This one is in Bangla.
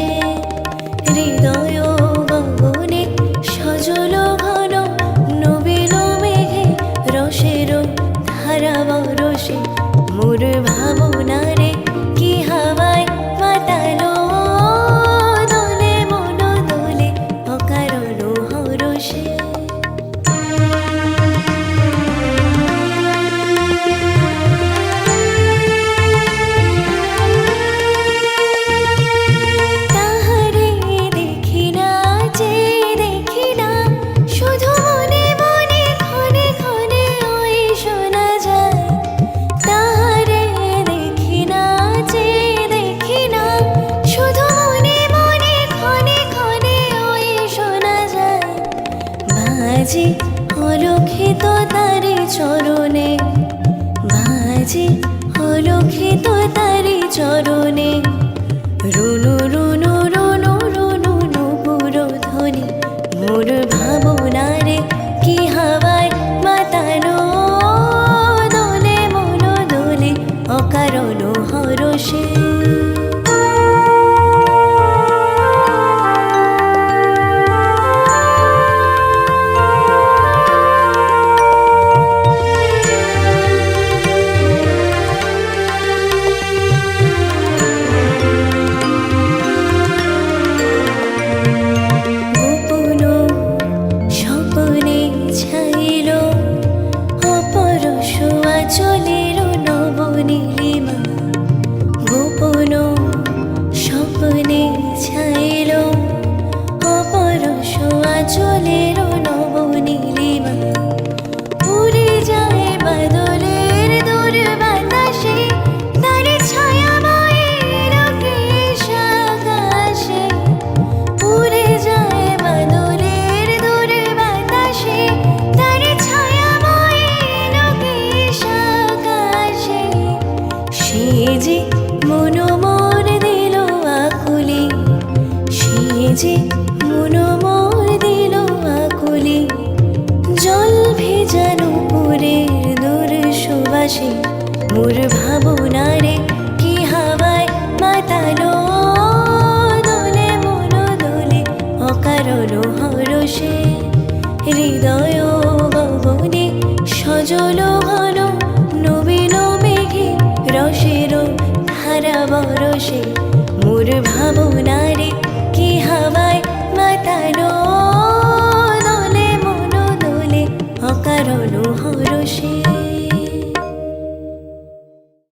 আসে হৃদয় সজল ঘন নবীন মেঘে রসের ধারা বরসে She. আচলের আসে। মোর ভাবনারে কি হাওয়ায় মাতালো? দোলে মন দোলে অকারণ হরসে হৃদয় গগনে সজল ঘন, নবীন মেঘে রসের ধারা বরসে মোর ভাবনারে কি হাওয়ায় মাতালো? দোলে মন দোলে অকারণ হরসে